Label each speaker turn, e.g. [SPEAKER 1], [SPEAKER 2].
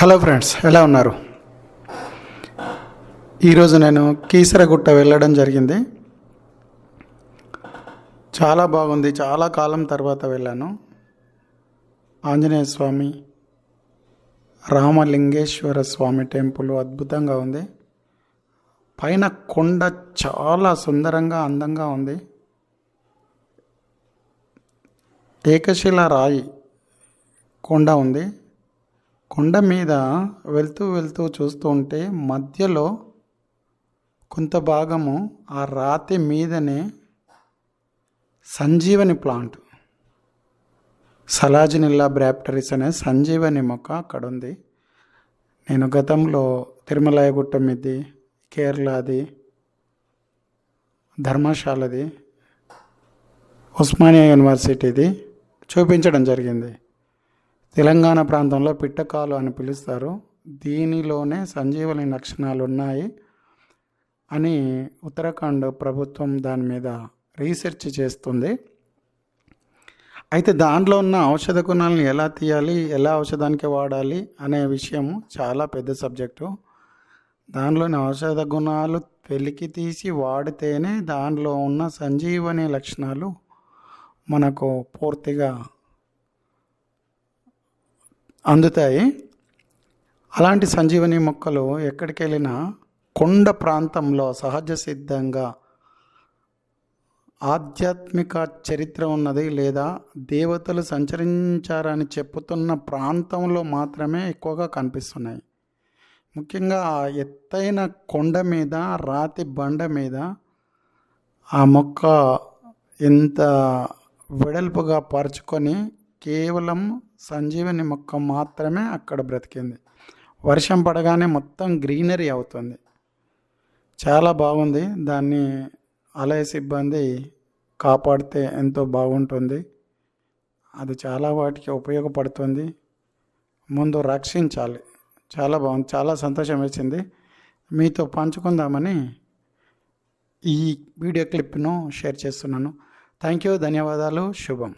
[SPEAKER 1] Hello friends ఎలా ఉన్నారు? ఈరోజు నేను కీసరగుట్ట వెళ్ళడం జరిగింది. చాలా బాగుంది. చాలా కాలం తర్వాత వెళ్ళాను. ఆంజనేయ స్వామి రామలింగేశ్వర స్వామి టెంపుల్ అద్భుతంగా ఉంది. పైన కొండ చాలా సుందరంగా అందంగా ఉంది. ఏకశిల రాయి కొండ ఉంది. కొండ మీద వెళ్తూ వెళ్తూ చూస్తూ ఉంటే మధ్యలో కొంత భాగము ఆ రాతి మీదనే సంజీవని ప్లాంట్. సలాజినిల్లా బ్రాప్టరీస్ అనే సంజీవని మొక్క అక్కడ ఉంది నేను గతంలో తిరుమలయ మీది కేరళది ధర్మశాలది ఉస్మానియా యూనివర్సిటీది చూపించడం జరిగింది. తెలంగాణ ప్రాంతంలో పిట్టకాలు అని పిలుస్తారు. దీనిలోనే సంజీవని లక్షణాలు ఉన్నాయి అని ఉత్తరాఖండ్ ప్రభుత్వం దాని మీద రీసెర్చ్ చేస్తుంది. అయితే దాంట్లో ఉన్న ఔషధ గుణాలను ఎలా తీయాలి ఎలా ఔషధానికి వాడాలి అనే విషయము చాలా పెద్ద సబ్జెక్టు. దానిలోని ఔషధ గుణాలు వెలికి తీసి వాడితేనే దానిలో ఉన్న సంజీవని లక్షణాలు మనకు పూర్తిగా అందుతాయి. అలాంటి సంజీవని మొక్కలు ఎక్కడికి వెళ్ళినా కొండ ప్రాంతంలో సహజ సిద్ధంగా ఆధ్యాత్మిక చరిత్ర ఉన్నది లేదా దేవతలు సంచరించారని చెప్పుతున్న ప్రాంతంలో మాత్రమే ఎక్కువగా కనిపిస్తున్నాయి. ముఖ్యంగా ఆ ఎత్తైన కొండ మీద రాతి బండ మీద ఆ మొక్క ఎంత వెడల్పుగా పరుచుకొని కేవలం సంజీవని మొక్క మాత్రమే అక్కడ బ్రతికింది. వర్షం పడగానే మొత్తం గ్రీనరీ అవుతుంది. చాలా బాగుంది. దాన్ని ఆలయ సిబ్బంది కాపాడితే ఎంతో బాగుంటుంది. అది చాలా వాటికి ఉపయోగపడుతుంది. ముందు రక్షించాలి. చాలా బాగుంది. చాలా సంతోషం వేసింది. మీతో పంచుకుందామని ఈ వీడియో క్లిప్ను షేర్ చేస్తున్నాను. Thank you. ధన్యవాదాలు. శుభం.